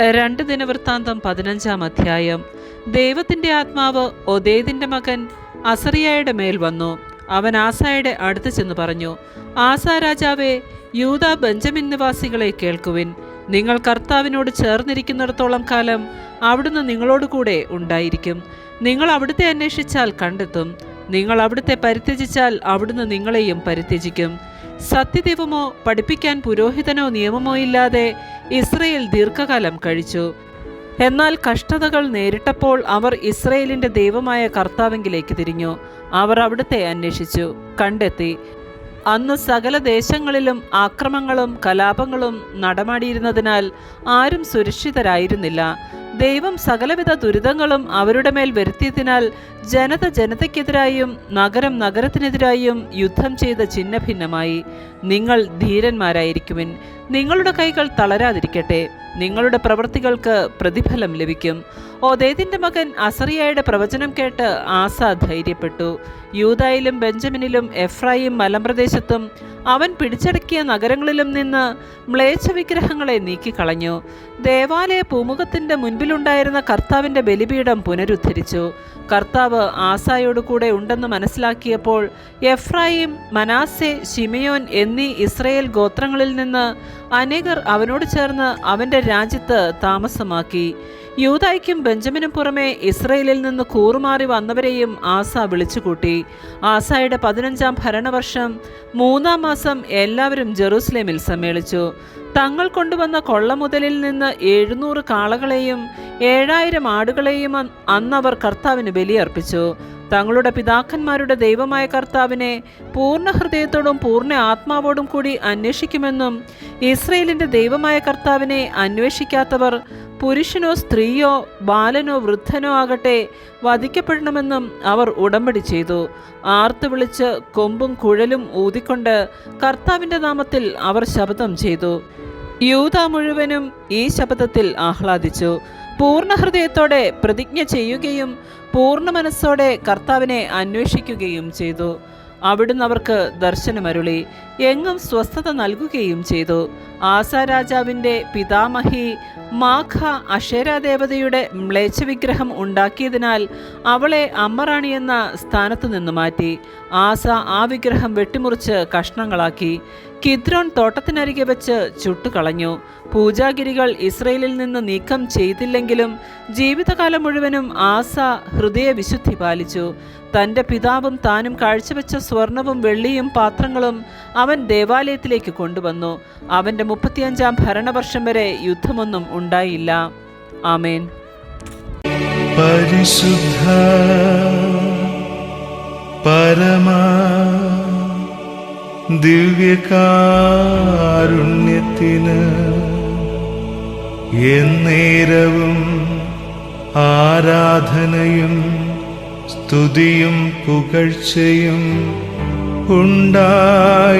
രണ്ട് ദിനവൃത്താന്തം പതിനഞ്ചാം അധ്യായം. ദൈവത്തിന്റെ ആത്മാവ് ഒതേദിന്റെ മകൻ അസറിയായുടെ മേൽ വന്നു. അവൻ ആസായുടെ അടുത്ത് ചെന്ന് പറഞ്ഞു ആസാ രാജാവെ യൂത ബെഞ്ചമിൻ നിവാസികളെ കേൾക്കുവിൻ. നിങ്ങൾ കർത്താവിനോട് ചേർന്നിരിക്കുന്നിടത്തോളം കാലം അവിടുന്ന് നിങ്ങളോട് കൂടെ ഉണ്ടായിരിക്കും. നിങ്ങൾ അവിടുത്തെ അന്വേഷിച്ചാൽ കണ്ടെത്തും. നിങ്ങൾ അവിടുത്തെ പരിത്യജിച്ചാൽ അവിടുന്ന് നിങ്ങളെയും പരിത്യജിക്കും. സത്യദൈവമോ പഠിപ്പിക്കാൻ പുരോഹിതനോ നിയമമോ ഇല്ലാതെ ഇസ്രയേൽ ദീർഘകാലം കഴിച്ചു. എന്നാൽ കഷ്ടതകൾ നേരിട്ടപ്പോൾ അവർ ഇസ്രയേലിന്റെ ദൈവമായ കർത്താവെങ്കിലേക്ക് തിരിഞ്ഞു. അവർ അവിടുത്തെ അന്വേഷിച്ചു കണ്ടെത്തി. അന്ന് സകല ദേശങ്ങളിലും ആക്രമങ്ങളും കലാപങ്ങളും നടമാടിയിരുന്നതിനാൽ ആരും സുരക്ഷിതരായിരുന്നില്ല. ദൈവം സകലവിധ ദുരിതങ്ങളും അവരുടെ മേൽ വരുത്തിയതിനാൽ ജനത ജനതയ്ക്കെതിരായും നഗരം നഗരത്തിനെതിരായും യുദ്ധം ചെയ്ത ഛിന്നഭിന്നമായി നിങ്ങൾ ധീരന്മാരായിരിക്കുവിൻ. നിങ്ങളുടെ കൈകൾ തളരാതിരിക്കട്ടെ. നിങ്ങളുടെ പ്രവൃത്തികൾക്ക് പ്രതിഫലം ലഭിക്കും. ഓ ഓദേദിന്റെ മകൻ അസറിയായുടെ പ്രവചനം കേട്ട് ആസ ധൈര്യപ്പെട്ടു. യൂതായിലും ബെഞ്ചമിനിലും എഫ്രായിം മലമ്പ്രദേശത്തും അവൻ പിടിച്ചടക്കിയ നഗരങ്ങളിലും നിന്ന് മ്ലേച്ഛ വിഗ്രഹങ്ങളെ നീക്കിക്കളഞ്ഞു. ദേവാലയ പൂമുഖത്തിന്റെ മുൻപിലുണ്ടായിരുന്ന കർത്താവിന്റെ ബലിപീഠം പുനരുദ്ധരിച്ചു. കർത്താവ് ആസായോട് കൂടെ ഉണ്ടെന്ന് മനസ്സിലാക്കിയപ്പോൾ എഫ്രായിം മനാസെ ഷിമയോൻ എന്നീ ഇസ്രയേൽ ഗോത്രങ്ങളിൽ നിന്ന് അനേകർ അവനോട് ചേർന്ന് അവന്റെ രാജ്യത്ത് താമസമാക്കി. യൂതായ്ക്കും ബെഞ്ചമിനും പുറമെ ഇസ്രയേലിൽ നിന്ന് കൂറുമാറി വന്നവരെയും ആസ വിളിച്ചുകൂട്ടി. ആസായുടെ പതിനഞ്ചാം ഭരണവർഷം മൂന്നാം മാസം എല്ലാവരും ജെറൂസലേമിൽ സമ്മേളിച്ചു. തങ്ങൾ കൊണ്ടുവന്ന കൊള്ള മുതലിൽ നിന്ന് എഴുന്നൂറ് കാളകളെയും ഏഴായിരം ആടുകളെയും അന്നവർ കർത്താവിന് ബലിയർപ്പിച്ചു. തങ്ങളുടെ പിതാക്കന്മാരുടെ ദൈവമായ കർത്താവിനെ പൂർണ ഹൃദയത്തോടും പൂർണ ആത്മാവോടും കൂടി അന്വേഷിക്കുമെന്നും ഇസ്രയേലിന്റെ ദൈവമായ കർത്താവിനെ അന്വേഷിക്കാത്തവർ പുരുഷനോ സ്ത്രീയോ ബാലനോ വൃദ്ധനോ ആകട്ടെ വധിക്കപ്പെടണമെന്നും അവർ ഉടമ്പടി ചെയ്തു. ആർത്തു വിളിച്ച് കൊമ്പും കുഴലും ഊതിക്കൊണ്ട് കർത്താവിന്റെ നാമത്തിൽ അവർ ശപഥം ചെയ്തു. യൂത മുഴുവനും ഈ ശപഥത്തിൽ ആഹ്ലാദിച്ചു. പൂർണ ഹൃദയത്തോടെ പ്രതിജ്ഞ ചെയ്യുകയും പൂർണ മനസ്സോടെ കർത്താവിനെ അന്വേഷിക്കുകയും ചെയ്തു. അവിടുന്ന് അവർക്ക് ദർശനമരുളി. എങ്ങും സ്വസ്ഥത നൽകുകയും ചെയ്തു. ആസ രാജാവിന്റെ പിതാമഹി മാഖ അക്ഷേരാദേവതയുടെ മ്ലേച്ഛ വിഗ്രഹം ഉണ്ടാക്കിയതിനാൽ അവളെ അമ്മറാണി എന്ന സ്ഥാനത്തു നിന്ന് മാറ്റി. ആസ ആ വിഗ്രഹം വെട്ടിമുറിച്ച് കഷ്ണങ്ങളാക്കി. കിദ്രോൺ തോട്ടത്തിനരികെ വെച്ച് ചുട്ടുകളഞ്ഞു. പൂജാഗിരികൾ ഇസ്രയേലിൽ നിന്ന് നീക്കം ചെയ്തില്ലെങ്കിലും ജീവിതകാലം മുഴുവനും ആസ ഹൃദയവിശുദ്ധി പാലിച്ചു. തന്റെ പിതാവും താനും കാഴ്ചവെച്ച സ്വർണവും വെള്ളിയും പാത്രങ്ങളും അവൻ ദേവാലയത്തിലേക്ക് കൊണ്ടുവന്നു. അവന്റെ മുപ്പത്തിയഞ്ചാം ഭരണവർഷം വരെ യുദ്ധമൊന്നും ഉണ്ടായില്ല. ആമേൻ. പരിശുദ്ധ പരമാ ദിവ്യകാരുണ്യത്തിന് എന്നേരവും ആരാധനയും സ്തുതിയും പുകഴ്ചയും ഉണ്ടായിരിക്കട്ടെ